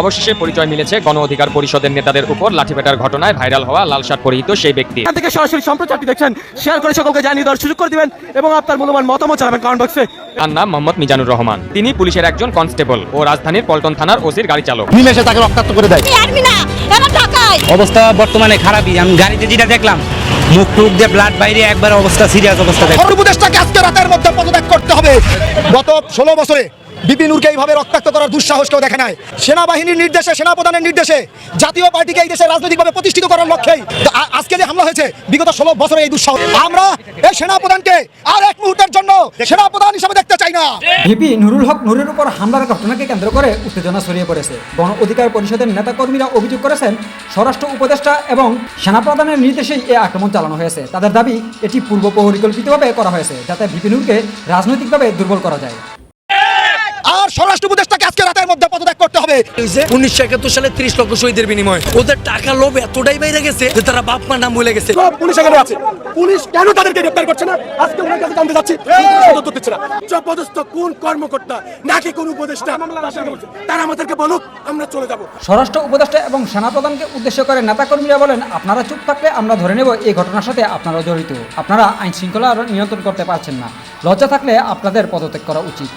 অবশেষে পরিচয় মিলেছে গণ অধিকার পরিষদের নেতাদের উপর লাঠিপেটার ঘটনায় ভাইরাল হওয়া লাল শার্ট পরিহিত সেই ব্যক্তি। এখান থেকে সরাসরি সম্প্রচারটি দেখছেন শেয়ার করে সকলকে জানিয়ে দেওয়ার সুযোগ করে দিবেন এবং আপনার মূল্যবান মতামত জানাবেন কমেন্ট বক্সে তার নাম মোহাম্মদ মিজানুর রহমান। তিনি পুলিশের একজন কনস্টেবল ও রাজধানীর পল্টন থানার ওসির গাড়ি চালক। নিমেষে তাকে রক্তাক্ত করে দেয় অবস্থা বর্তমানে খারাপই আমি গাড়িতে যেটা দেখলাম মুখ টুক দিয়ে ব্লাড বাইরে একবার অবস্থা সিরিয়াস অবস্থা দেখ। উপদেশটাকে আজকে রাতের মধ্যে পদত্যাগ করতে গত ষোলো বছরে বিপিনুরকে এইভাবে রক্তাক্ত করার দুঃসাহস কেউ দেখে নাই। সেনাবাহিনীর নির্দেশে, সেনাপ্রধানের নির্দেশে, জাতীয় পার্টিকে এই দেশে রাজনৈতিকভাবে প্রতিষ্ঠিত করার লক্ষ্যেই আজকে যে হামলা হয়েছে, বিগত ষোলো বছরে এই দুঃসাহস। আমরা এই সেনাপ্রধানকে আর এক মুহূর্তের জন্য সেনাপ্রধান হিসেবে দেখতে চাই না। ভিপি নুরুল হক নুরের উপর হামলার ঘটনাকে কেন্দ্র করে উত্তেজনা ছড়িয়ে পড়েছে। গণ অধিকার পরিষদের নেতাকর্মীরা অভিযোগ করেছেন স্বরাষ্ট্র উপদেষ্টা এবং সেনাপ্রধানের নির্দেশেই এ আক্রমণ চালানো হয়েছে। তাদের দাবি এটি পূর্ব পরিকল্পিতভাবে করা হয়েছে যাতে ভিপি নুরকে রাজনৈতিকভাবে দুর্বল করা যায়। আর স্বরাষ্ট্র উপদেষ্টাকে আজকে রাতের মধ্যে পদত্যাগ হবে। উনিশশো একাত্তর সালে ত্রিশ লক্ষ শহীদের বিনিময়। ওদের টাকা লোভ এতটাই বাইরে গেছে যে তারা বাপ মার নাম ভুলে গেছে। পুলিশ এখানে আছে। পুলিশ কেন তাদেরকে গ্রেপ্তার করছে না? আজকে ওনার কাছে জানতে যাচ্ছি উত্তর দিচ্ছে না? পদস্থ কোন কর্মকর্তা নাকি কোন উপদেষ্টা? তারা আমাদেরকে বলুক আমরা চলে যাব। স্বরাষ্ট্র উপদেষ্টা এবং সেনাপ্রধানকে উদ্দেশ্য করে নেতাকর্মীরা বলেন আপনারা চুপ থাকলে আমরা ধরে নেব এই ঘটনার সাথে আপনারা জড়িত। আপনারা আইন শৃঙ্খলা নিয়ন্ত্রণ করতে পারছেন না। লজ্জা থাকলে আপনাদের পদত্যাগ করা উচিত।